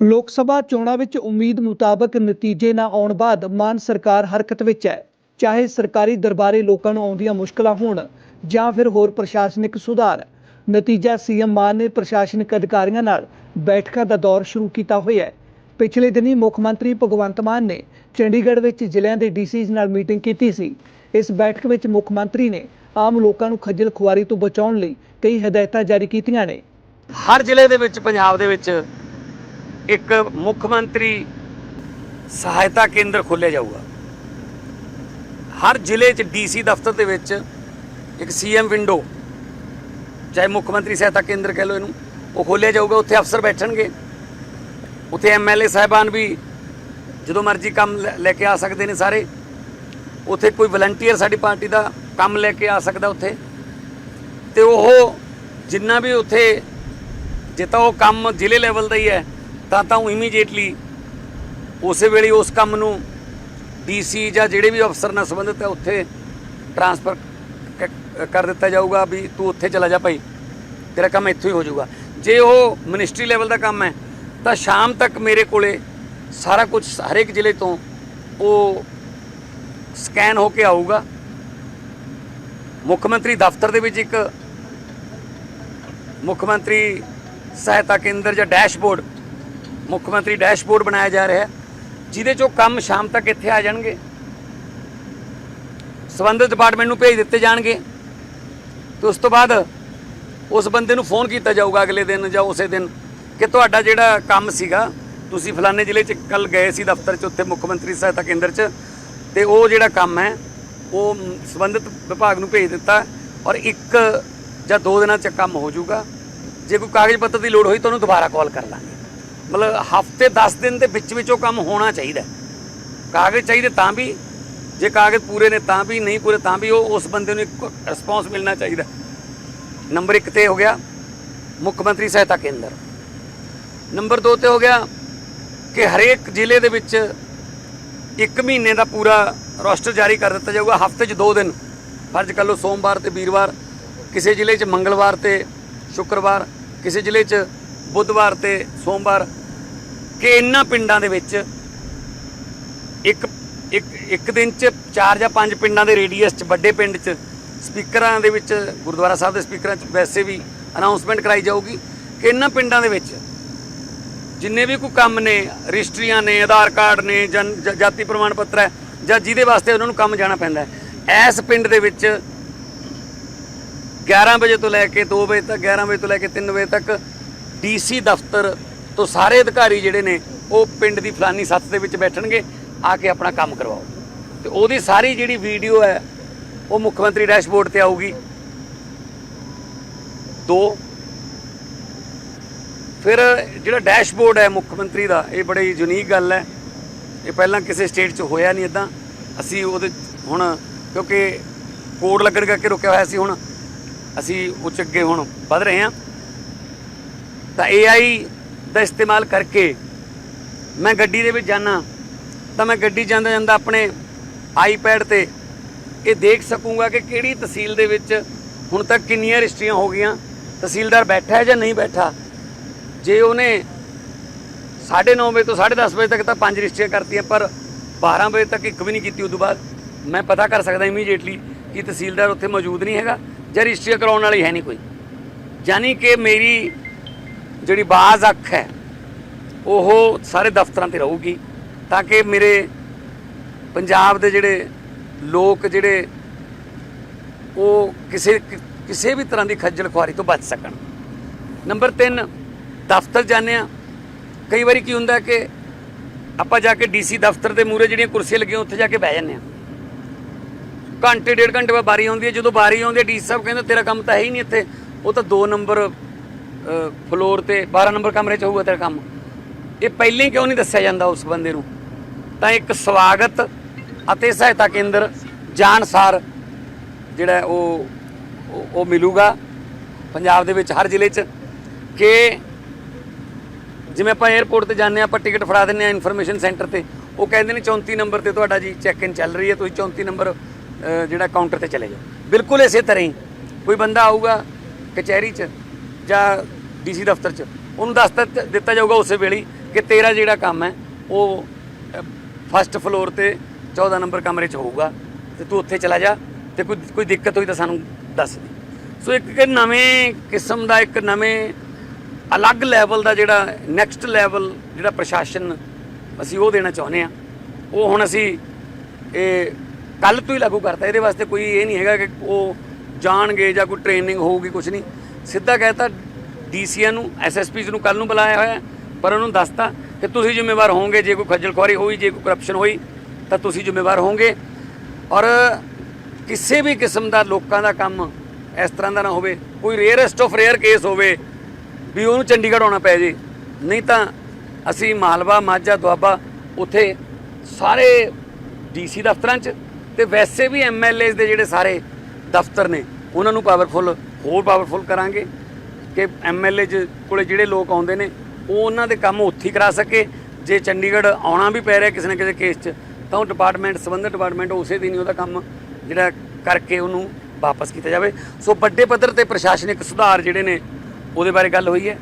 ਲੋਕ ਸਭਾ ਚੋਣਾਂ ਵਿੱਚ ਉਮੀਦ ਮੁਤਾਬਕ ਨਤੀਜੇ ਨਾ ਆਉਣ ਬਾਅਦ ਮਾਨ ਸਰਕਾਰ ਹਰਕਤ ਵਿੱਚ ਹੈ। ਚਾਹੇ ਸਰਕਾਰੀ ਦਰਬਾਰੇ ਲੋਕਾਂ ਨੂੰ ਆਉਂਦੀਆਂ ਮੁਸ਼ਕਲਾਂ ਹੋਣ ਜਾਂ ਫਿਰ ਹੋਰ ਪ੍ਰਸ਼ਾਸਨਿਕ ਸੁਧਾਰ, ਨਤੀਜਾ ਸੀਐਮ ਮਾਨ ਨੇ ਪ੍ਰਸ਼ਾਸਨਿਕ ਅਧਿਕਾਰੀਆਂ ਨਾਲ ਬੈਠਕਾਂ ਦਾ ਦੌਰ ਸ਼ੁਰੂ ਕੀਤਾ ਹੋਇਆ ਹੈ। ਪਿਛਲੇ ਦਿਨੀ ਮੁੱਖ ਮੰਤਰੀ ਭਗਵੰਤ ਮਾਨ ਨੇ ਚੰਡੀਗੜ੍ਹ ਵਿੱਚ ਜ਼ਿਲ੍ਹਿਆਂ ਦੇ ਡੀਸੀਜ਼ ਨਾਲ ਮੀਟਿੰਗ ਕੀਤੀ ਸੀ। ਇਸ ਬੈਠਕ ਵਿੱਚ ਮੁੱਖ ਮੰਤਰੀ ਨੇ ਆਮ ਲੋਕਾਂ ਨੂੰ ਖੱਜਲ ਖੁਆਰੀ ਤੋਂ ਬਚਾਉਣ ਲਈ ਕਈ ਹਦਾਇਤਾਂ ਜਾਰੀ ਕੀਤੀਆਂ ਨੇ। ਹਰ ਜ਼ਿਲ੍ਹੇ ਦੇ ਵਿੱਚ, ਪੰਜਾਬ ਦੇ ਵਿੱਚ ਇੱਕ ਮੁੱਖ ਮੰਤਰੀ ਸਹਾਇਤਾ ਕੇਂਦਰ ਖੋਲ੍ਹਿਆ ਜਾਊਗਾ। ਹਰ ਜ਼ਿਲ੍ਹੇ 'ਚ ਡੀਸੀ ਦਫ਼ਤਰ ਦੇ ਵਿੱਚ ਇੱਕ ਸੀਐਮ ਵਿੰਡੋ, ਚਾਹੇ ਮੁੱਖ ਮੰਤਰੀ ਸਹਾਇਤਾ ਕੇਂਦਰ ਕਹਿ ਲਓ ਇਹਨੂੰ, ਉਹ ਖੋਲ੍ਹਿਆ ਜਾਊਗਾ, ਉੱਥੇ ਅਫਸਰ ਬੈਠਣਗੇ। ਉੱਥੇ ਐਮਐਲਏ ਸਾਹਿਬਾਨ ਵੀ ਜਦੋਂ ਮਰਜ਼ੀ ਕੰਮ ਲੈ- ਲੈ ਕੇ ਆ ਸਕਦੇ ਨੇ ਸਾਰੇ। ਉੱਥੇ ਕੋਈ ਵਲੰਟੀਅਰ ਸਾਡੀ ਪਾਰਟੀ ਦਾ ਕੰਮ ਲੈ ਕੇ ਆ ਸਕਦਾ ਉੱਥੇ। ਤੇ ਉਹ ਜਿੰਨਾ ਵੀ ਉੱਥੇ ਜੇ ਤਾਂ ਉਹ ਕੰਮ ਜ਼ਿਲ੍ਹੇ ਲੈਵਲ ਦਾ ਹੀ ਹੈ ਤਾਂ ਤਾਂ ਉਹ ਇਮੀਡੀਏਟਲੀ ਉਸੇ ਵੇਲੇ ਉਸ ਕੰਮ ਨੂੰ ਡੀਸੀ ਜਾਂ ਜਿਹੜੇ ਵੀ ਅਫਸਰ ਨਾਲ ਸੰਬੰਧਿਤ ਹੈ, ਉੱਥੇ ਟਰਾਂਸਫਰ ਕਰ ਦਿੱਤਾ ਜਾਊਗਾ ਵੀ ਤੂੰ ਉੱਥੇ ਚਲਾ ਜਾ ਭਾਈ। ਤੇਰਾ ਕੰਮ ਇੱਥੋਂ ਹੀ ਹੋ ਜਾਊਗਾ। ਜੇ ਉਹ ਮਿਨਿਸਟਰੀ ਲੈਵਲ ਦਾ ਕੰਮ ਹੈ, ਤਾਂ ਸ਼ਾਮ ਤੱਕ ਮੇਰੇ ਕੋਲੇ ਸਾਰਾ ਕੁਝ ਹਰੇਕ ਜ਼ਿਲ੍ਹੇ ਤੋਂ ਉਹ ਸਕੈਨ ਹੋ ਕੇ ਆਊਗਾ। ਮੁੱਖ ਮੰਤਰੀ ਦਫ਼ਤਰ ਦੇ ਵਿੱਚ ਇੱਕ ਮੁੱਖ ਮੰਤਰੀ ਸਹਾਇਤਾ ਕੇਂਦਰ ਜਾਂ ਡੈਸ਼ਬੋਰਡ ਮੁੱਖ ਮੰਤਰੀ ਡੈਸ਼ਬੋਰਡ ਬਣਾਇਆ ਜਾ ਰਿਹਾ ਹੈ ਜਿਹਦੇ ਚੋਂ ਕੰਮ ਸ਼ਾਮ ਤੱਕ ਇੱਥੇ ਆ ਜਾਣਗੇ। ਸਬੰਧਿਤ ਡਿਪਾਰਟਮੈਂਟ ਨੂੰ ਭੇਜ ਦਿੱਤੇ ਜਾਣਗੇ। ਤੇ ਉਸ ਤੋਂ ਬਾਅਦ ਉਸ ਬੰਦੇ ਨੂੰ ਫੋਨ ਕੀਤਾ ਜਾਊਗਾ ਅਗਲੇ ਦਿਨ ਜਾਂ ਉਸੇ ਦਿਨ ਕਿ ਤੁਹਾਡਾ ਜਿਹੜਾ ਕੰਮ ਸੀਗਾ ਤੁਸੀਂ ਫਲਾਣੇ ਜ਼ਿਲ੍ਹੇ 'ਚ ਕੱਲ ਗਏ ਸੀ ਦਫ਼ਤਰ 'ਚ ਉੱਥੇ ਮੁੱਖ ਮੰਤਰੀ ਸਹਾਇਤਾ ਕੇਂਦਰ 'ਚ ਤੇ ਉਹ ਜਿਹੜਾ ਕੰਮ ਹੈ ਉਹ ਮ, ਸੰਬੰਧਿਤ ਵਿਭਾਗ ਨੂੰ ਭੇਜ ਦਿੱਤਾ ਔਰ ਇੱਕ ਜਾਂ ਦੋ ਦਿਨਾਂ 'ਚ ਕੰਮ ਹੋ ਜਾਊਗਾ। ਜੇ ਕੋਈ ਕਾਗਜ਼ ਪੱਤਰ ਦੀ ਲੋੜ ਹੋਈ ਤਾਂ ਉਹਨੂੰ ਦੁਬਾਰਾ ਕਾਲ ਕਰ ਲਾਂਗੇ। ਮਤਲਬ ਹਫ਼ਤੇ 10 ਦਿਨ ਦੇ ਵਿੱਚ ਵਿੱਚ ਉਹ ਕੰਮ ਹੋਣਾ ਚਾਹੀਦਾ ਕਾਗਜ਼ ਚਾਹੀਦੇ ਤਾਂ ਵੀ, ਜੇ ਕਾਗਜ਼ ਪੂਰੇ ਨੇ ਤਾਂ ਵੀ, ਨਹੀਂ ਪੂਰੇ ਤਾਂ ਵੀ ਉਹ ਉਸ ਬੰਦੇ ਨੂੰ ਇੱਕ ਰਿਸਪੌਂਸ ਮਿਲਣਾ ਚਾਹੀਦਾ ਨੰਬਰ 1 ਤੇ ਹੋ ਗਿਆ ਮੁੱਖ ਮੰਤਰੀ ਸਹਾਇਤਾ ਕੇਂਦਰ। ਨੰਬਰ 2 ਤੇ ਹੋ ਗਿਆ ਕਿ ਹਰੇਕ ਜ਼ਿਲ੍ਹੇ ਦੇ ਵਿੱਚ ਇੱਕ ਮਹੀਨੇ ਦਾ ਪੂਰਾ ਰੋਸਟਰ ਜਾਰੀ ਕਰ ਦਿੱਤਾ ਜਾਊਗਾ, ਹਫ਼ਤੇ 'ਚ ਦੋ ਦਿਨ। ਫਰਜ਼ ਕਰ ਲਓ ਸੋਮਵਾਰ ਤੇ ਵੀਰਵਾਰ, ਕਿਸੇ ਜ਼ਿਲ੍ਹੇ 'ਚ ਮੰਗਲਵਾਰ ਤੇ ਸ਼ੁੱਕਰਵਾਰ, ਕਿਸੇ ਜ਼ਿਲ੍ਹੇ 'ਚ ਬੁੱਧਵਾਰ ਤੇ ਸੋਮਵਾਰ ਕਿ ਇਹਨਾਂ ਪਿੰਡਾਂ ਦੇ ਵਿੱਚ ਇੱਕ ਇੱਕ ਇੱਕ ਦਿਨ 'ਚ ਚਾਰ ਜਾਂ ਪੰਜ ਪਿੰਡਾਂ ਦੇ ਰੇਡੀਅਸ 'ਚ, ਵੱਡੇ ਪਿੰਡ 'ਚ, ਸਪੀਕਰਾਂ ਦੇ ਵਿੱਚ, ਗੁਰਦੁਆਰਾ ਸਾਹਿਬ ਦੇ ਸਪੀਕਰਾਂ 'ਚ ਵੈਸੇ ਵੀ ਅਨਾਉਂਸਮੈਂਟ ਕਰਾਈ ਜਾਊਗੀ ਕਿ ਇਹਨਾਂ ਪਿੰਡਾਂ ਦੇ ਵਿੱਚ ਜਿੰਨੇ ਵੀ ਕੋਈ ਕੰਮ ਨੇ, ਰਜਿਸਟਰੀਆਂ ਨੇ, ਆਧਾਰ ਕਾਰਡ ਨੇ, ਜਨ, ਜ- ਜਾਤੀ ਪ੍ਰਮਾਣ ਪੱਤਰ ਹੈ, ਜਾਂ ਜਿਹਦੇ ਵਾਸਤੇ ਉਹਨਾਂ ਨੂੰ ਕੰਮ ਜਾਣਾ ਪੈਂਦਾ ਹੈ ਇਸ ਪਿੰਡ ਦੇ ਵਿੱਚ 11 ਵਜੇ ਤੋਂ ਲੈ ਕੇ 2 ਵਜੇ ਤੱਕ 11 ਵਜੇ ਤੋਂ ਲੈ ਕੇ 3 ਵਜੇ ਤੱਕ ਡੀਸੀ ਦਫ਼ਤਰ ਤੋਂ ਸਾਰੇ ਅਧਿਕਾਰੀ ਜਿਹੜੇ ਨੇ, ਉਹ ਪਿੰਡ ਦੀ ਫਲਾਨੀ ਸੱਤ ਦੇ ਵਿੱਚ ਬੈਠਣਗੇ, ਆ ਕੇ ਆਪਣਾ ਕੰਮ ਕਰਵਾਓ। ਤੇ ਉਹਦੀ ਸਾਰੀ ਜਿਹੜੀ ਵੀਡੀਓ ਹੈ, ਉਹ ਮੁੱਖ ਮੰਤਰੀ ਡੈਸ਼ਬੋਰਡ ਤੇ ਆਊਗੀ। ਦੋ, ਫਿਰ ਜਿਹੜਾ ਡੈਸ਼ਬੋਰਡ ਹੈ ਮੁੱਖ ਮੰਤਰੀ ਦਾ, ਇਹ ਬੜੀ ਯੂਨੀਕ ਗੱਲ ਹੈ। ਇਹ ਪਹਿਲਾਂ ਕਿਸੇ ਸਟੇਟ 'ਚ ਹੋਇਆ ਨਹੀਂ ਇਦਾਂ ਅਸੀਂ ਉਹਦੇ ਹੁਣ, ਕਿਉਂਕਿ ਕੋਡ ਲੱਗਣ ਕਰਕੇ ਰੁਕਿਆ ਹੋਇਆ ਸੀ ਹੁਣ, ਅਸੀਂ ਉੱਚ ਅੱਗੇ ਹੁਣ ਵਧ ਰਹੇ ਹਾਂ। ਤਾਂ AI ਦਾ ਇਸਤੇਮਾਲ ਕਰਕੇ ਮੈਂ ਗੱਡੀ ਦੇ ਵਿੱਚ ਜਾਣਾ ਤਾਂ ਮੈਂ ਗੱਡੀ ਜਾਂਦਾ ਜਾਂਦਾ ਆਪਣੇ ਆਈਪੈਡ ਤੇ ਇਹ ਦੇਖ ਸਕੂੰਗਾ ਕਿ ਕਿਹੜੀ ਤਹਿਸੀਲ ਦੇ ਵਿੱਚ ਹੁਣ ਤੱਕ ਕਿੰਨੀਆਂ ਰਜਿਸਟਰੀਆਂ ਹੋ ਗਈਆਂ, ਤਹਿਸੀਲਦਾਰ ਬੈਠਾ ਹੈ ਜਾਂ ਨਹੀਂ ਬੈਠਾ? ਜੇ ਉਹਨੇ 9:30 ਵਜੇ ਤੋਂ 10:30 ਵਜੇ ਤੱਕ ਤਾਂ ਪੰਜ ਰਜਿਸਟਰੀਆਂ ਕਰਤੀਆਂ, ਪਰ 12 ਵਜੇ ਤੱਕ ਇੱਕ ਵੀ ਨਹੀਂ ਕੀਤੀ, ਉਦੋਂ ਬਾਅਦ ਮੈਂ ਪਤਾ ਕਰ ਸਕਦਾ ਇਮੀਡੀਏਟਲੀ ਕਿ ਤਹਿਸੀਲਦਾਰ ਉੱਥੇ ਮੌਜੂਦ ਨਹੀਂ ਹੈਗਾ ਜਾਂ ਰਜਿਸਟਰੀ ਕਰਾਉਣ ਵਾਲੀ ਹੈ ਨਹੀਂ ਕੋਈ। ਯਾਨੀ ਕਿ ਮੇਰੀ ਜਿਹੜੀ ਬਾਜ਼ ਅੱਖ ਹੈ, ਉਹ ਸਾਰੇ ਦਫ਼ਤਰਾਂ ਤੇ ਰਹੂਗੀ ਤਾਂ ਕਿ ਮੇਰੇ ਪੰਜਾਬ ਦੇ ਜਿਹੜੇ ਲੋਕ ਜਿਹੜੇ ਉਹ ਕਿਸੇ ਕਿਸੇ ਵੀ ਤਰ੍ਹਾਂ ਦੀ ਖੱਜਲ ਖੁਆਰੀ ਤੋਂ ਬਚ ਸਕਣ। ਨੰਬਰ 3 ਦਫ਼ਤਰ ਜਾਂਦੇ ਆ ਕਈ ਵਾਰੀ ਕੀ ਹੁੰਦਾ ਕਿ ਆਪਾਂ ਜਾ ਕੇ ਡੀਸੀ ਦਫ਼ਤਰ ਦੇ ਮੂਹਰੇ ਜਿਹੜੀਆਂ ਕੁਰਸੀਆਂ ਲੱਗੀਆਂ, ਉੱਥੇ ਜਾ ਕੇ ਬਹਿ ਜਾਂਦੇ ਆ ਘੰਟੇ, ਡੇਢ ਘੰਟੇ ਬਾਅਦ ਬਾਰੀ ਆਉਂਦੀ ਹੈ। ਜਦੋਂ ਬਾਰੀ ਆਉਂਦੀ ਹੈ, ਡੀਸੀ ਸਾਹਿਬ ਕਹਿੰਦੇ ਤੇਰਾ ਕੰਮ ਤਾਂ ਹੈ ਹੀ ਨਹੀਂ ਇੱਥੇ। ਉਹ ਤਾਂ 2 ਨੰਬਰ ਫਲੋਰ ਤੇ 12 ਨੰਬਰ ਕਮਰੇ 'ਚ ਹੋਊਗਾ ਤੇਰਾ ਕੰਮ। ਇਹ ਪਹਿਲਾਂ ਹੀ ਕਿਉਂ ਨਹੀਂ ਦੱਸਿਆ ਜਾਂਦਾ ਉਸ ਬੰਦੇ ਨੂੰ? ਤਾਂ ਇੱਕ ਸਵਾਗਤ ਅਤੇ ਸਹਾਇਤਾ ਕੇਂਦਰ ਜਾਣਸਾਰ ਜਿਹੜਾ ਉਹ ਉਹ- ਮਿਲੂਗਾ ਪੰਜਾਬ ਦੇ ਵਿੱਚ ਹਰ ਜ਼ਿਲ੍ਹੇ 'ਚ ਕਿ ਜਿਵੇਂ ਆਪਾਂ 에어ਪੋਰਟ ਤੇ ਜਾਂਦੇ ਹਾਂ, ਆਪਾਂ ਟਿਕਟ ਫੜਾ ਦਿੰਦੇ ਹਾਂ ਇਨਫੋਰਮੇਸ਼ਨ ਸੈਂਟਰ ਤੇ। ਉਹ ਕਹਿੰਦੇ ਨੇ 34 ਨੰਬਰ ਤੇ ਤੁਹਾਡਾ ਜੀ ਚੈੱਕ ਇਨ ਚੱਲ ਰਹੀ ਹੈ, ਤੁਸੀਂ 34 ਨੰਬਰ ਜਿਹੜਾ ਕਾਊਂਟਰ ਤੇ ਚਲੇ ਜਾਓ। ਬਿਲਕੁਲ ਇਸੇ ਤਰ੍ਹਾਂ ਹੀ। ਕੋਈ ਬੰਦਾ ਆਊਗਾ ਕਚਹਿਰੀ 'ਚ ਜਾਂ ਡੀਸੀ ਦਫ਼ਤਰ 'ਚ, ਉਹਨੂੰ ਦੱਸ ਦਿੱਤਾ ਦਿੱਤਾ ਜਾਊਗਾ ਉਸੇ ਵੇਲੇ ਕਿ ਤੇਰਾ ਜਿਹੜਾ ਕੰਮ ਹੈ, ਉਹ ਫਸਟ ਫਲੋਰ ਤੇ 14 ਨੰਬਰ ਕਮਰੇ 'ਚ ਹੋਊਗਾ ਤੇ ਤੂੰ ਉੱਥੇ ਚਲਾ ਜਾ ਤੇ ਕੋਈ ਕੋਈ ਦਿੱਕਤ ਹੋਈ ਤਾਂ ਸਾਨੂੰ ਦੱਸ ਦੇ। ਸੋ ਇੱਕ ਨਵੇਂ ਕਿਸਮ ਦਾ, ਇੱਕ ਨਵੇਂ ਅਲੱਗ ਲੈਵਲ ਦਾ ਜਿਹੜਾ ਨੈਕਸਟ ਲੈਵਲ ਜਿਹੜਾ ਪ੍ਰਸ਼ਾਸਨ ਅਸੀਂ ਉਹ ਦੇਣਾ ਚਾਹੁੰਦੇ ਆ ਉਹ ਹੁਣ ਅਸੀਂ, ਇਹ ਕੱਲ ਤੋਂ ਹੀ ਲਾਗੂ ਕਰਤਾ। ਇਹਦੇ ਵਾਸਤੇ ਕੋਈ ਇਹ ਨਹੀਂ ਹੈਗਾ ਕਿ ਉਹ ਜਾਣਗੇ ਜਾਂ ਕੋਈ ਟ੍ਰੇਨਿੰਗ ਹੋਊਗੀ ਕੁਝ ਨਹੀਂ। ਸਿੱਧਾ ਕਹਿਤਾ, ਡੀਸੀਆਂ ਨੂੰ ਐਸਐਸਪੀਸ ਨੂੰ ਕੱਲ ਨੂੰ ਬੁਲਾਇਆ ਹੋਇਆ, ਪਰ ਉਹਨੂੰ ਦੱਸਤਾ ਕਿ ਤੁਸੀਂ ਜ਼ਿੰਮੇਵਾਰ ਹੋਵੋਗੇ, ਜੇ ਕੋਈ ਖੱਜਲ ਖੁਆਰੀ ਹੋਈ, ਜੇ ਕੋਈ ਕਰਪਸ਼ਨ ਹੋਈ, ਤਾਂ ਤੁਸੀਂ ਜ਼ਿੰਮੇਵਾਰ ਹੋਵੋਗੇ। ਔਰ ਕਿਸੇ ਵੀ ਕਿਸਮ ਦਾ ਲੋਕਾਂ ਦਾ ਕੰਮ ਇਸ ਤਰ੍ਹਾਂ ਦਾ ਨਾ ਹੋਵੇ, ਕੋਈ ਰੇਅਰੈਸਟ ਆਫ ਰੇਅਰ ਕੇਸ ਹੋਵੇ, ਵੀ ਉਹਨੂੰ ਚੰਡੀਗੜ੍ਹ ਆਉਣਾ ਪੈ ਜੇ। ਨਹੀਂ ਤਾਂ ਅਸੀਂ ਮਾਲਵਾ, ਮਾਝਾ, ਦੁਆਬਾ, ਉੱਥੇ ਸਾਰੇ ਡੀਸੀ ਦਫ਼ਤਰਾਂ 'ਚ ਤੇ ਵੈਸੇ ਵੀ ਐਮਐਲਏਸ ਦੇ ਜਿਹੜੇ ਸਾਰੇ ਦਫ਼ਤਰ ਨੇ ਉਹਨਾਂ ਨੂੰ ਪਾਵਰਫੁਲ ਹੋਰ ਪਾਵਰਫੁਲ ਕਰਾਂਗੇ ਕਿ ਐਮਐਲਏ ਕੋਲੇ ਜਿਹੜੇ ਲੋਕ ਆਉਂਦੇ ਨੇ, ਉਹ ਉਹਨਾਂ ਦੇ ਕੰਮ ਉੱਥੇ ਹੀ ਕਰਾ ਸਕੇ। ਜੇ ਚੰਡੀਗੜ੍ਹ ਆਉਣਾ ਵੀ ਪੈ ਰਿਹਾ ਕਿਸੇ ਨਾ ਕਿਸੇ ਕੇਸ 'ਚ, ਤਾਂ ਉਹ ਡਿਪਾਰਟਮੈਂਟ ਸੰਬੰਧਿਤ ਡਿਪਾਰਟਮੈਂਟ ਉਸੇ ਦਿਨ ਹੀ ਉਹਦਾ ਕੰਮ ਜਿਹੜਾ ਕਰਕੇ ਉਹਨੂੰ ਵਾਪਸ ਕੀਤਾ ਜਾਵੇ। ਸੋ ਵੱਡੇ ਪੱਧਰ ਤੇ ਪ੍ਰਸ਼ਾਸਨਿਕ ਸੁਧਾਰ ਜਿਹੜੇ ਨੇ, ਉਹਦੇ ਬਾਰੇ ਗੱਲ ਹੋਈ ਹੈ।